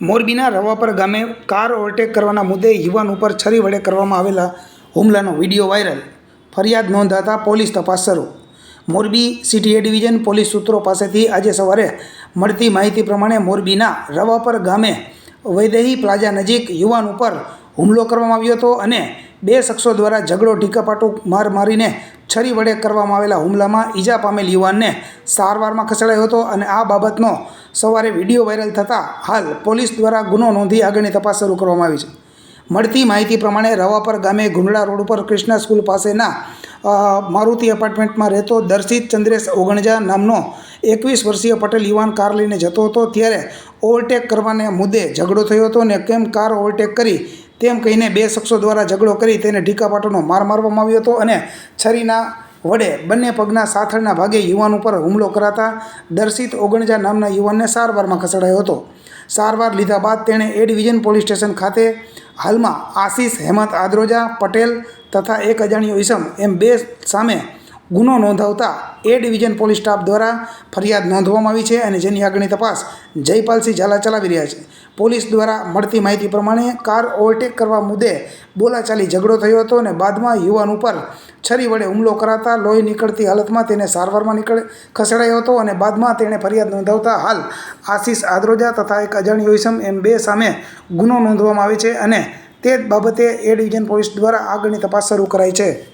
મોરબીના રવાપર ગામે car overtake કરવાના મુદ્દે યુવાન ઉપર છરી વડે કરવામાં આવેલા હુમલાનો વીડિયો વાયરલ. ફરિયાદ નોંધાતા પોલીસ તપાસ શરૂ. Morbi city A division police સૂત્રો પાસેથી આજે સવારે મળતી માહિતી પ્રમાણે મોરબીના રવાપર ગામે વૈદેહી પ્લાઝા નજીક યુવાન ઉપર હુમલો કરવામાં આવ્યો હતો અને બે શખ્સો દ્વારા ઝઘડો ઢીકાપાટું માર મારીને છરી વડે કરવામાં આવેલા હુમલામાં ઈજા પામેલ યુવાનને સારવારમાં ખસેડાયો હતો અને આ બાબતનો સવારે વીડિયો વાયરલ થતાં હાલ પોલીસ દ્વારા ગુનો નોંધી આગળની તપાસ શરૂ કરવામાં આવી છે. મળતી માહિતી પ્રમાણે રવાપર ગામે ગુંડળા રોડ ઉપર કૃષ્ણા સ્કૂલ પાસેના મારુતિ એપાર્ટમેન્ટમાં રહેતો દર્શિત ચંદ્રેશ ઓગણજા નામનો એકવીસ વર્ષીય પટેલ યુવાન કાર લઈને જતો હતો. ત્યારે ઓવરટેક કરવાને મુદ્દે ઝઘડો થયો હતો ને કેમ કાર ઓવરટેક કરી તેમ કહીને બે શખ્સો દ્વારા ઝઘડો કરી તેને ઢીકાપાટોનો માર મારવામાં આવ્યો હતો અને છરીના વડે બંને પગના સાથળના ભાગે યુવાન ઉપર હુમલો કરાતા દર્શિત ઓગણજા નામના યુવાનને સારવારમાં ખસેડાયો હતો. સારવાર લીધા બાદ તેણે એ ડિવિઝન પોલીસ સ્ટેશન ખાતે હાલમાં આશીષ હેમંત આદ્રોજા પટેલ તથા એક અજાણ્યો ઈસમ એમ બે સામે ગુનો નોંધાવતા એ ડિવિઝન પોલીસ સ્ટાફ દ્વારા ફરિયાદ નોંધવામાં આવી છે અને જેની આગળની તપાસ જયપાલસિંહ ઝાલા ચલાવી રહ્યા છે. પોલીસ દ્વારા મળતી માહિતી પ્રમાણે કાર ઓવરટેક કરવા મુદ્દે બોલાચાલી ઝઘડો થયો હતો અને બાદમાં યુવાન ઉપર છરી વડે હુમલો કરાતા લોહી નીકળતી હાલતમાં તેને સારવારમાં નીકળ ખસેડાયો હતો અને બાદમાં તેણે ફરિયાદ નોંધાવતા હાલ આશીષ આદ્રોજા તથા એક અજાણ્યો ઈસમ એમ બે સામે ગુનો નોંધવામાં આવે છે અને તે બાબતે એ ડિવિઝન પોલીસ દ્વારા આગળની તપાસ શરૂ કરાઈ છે.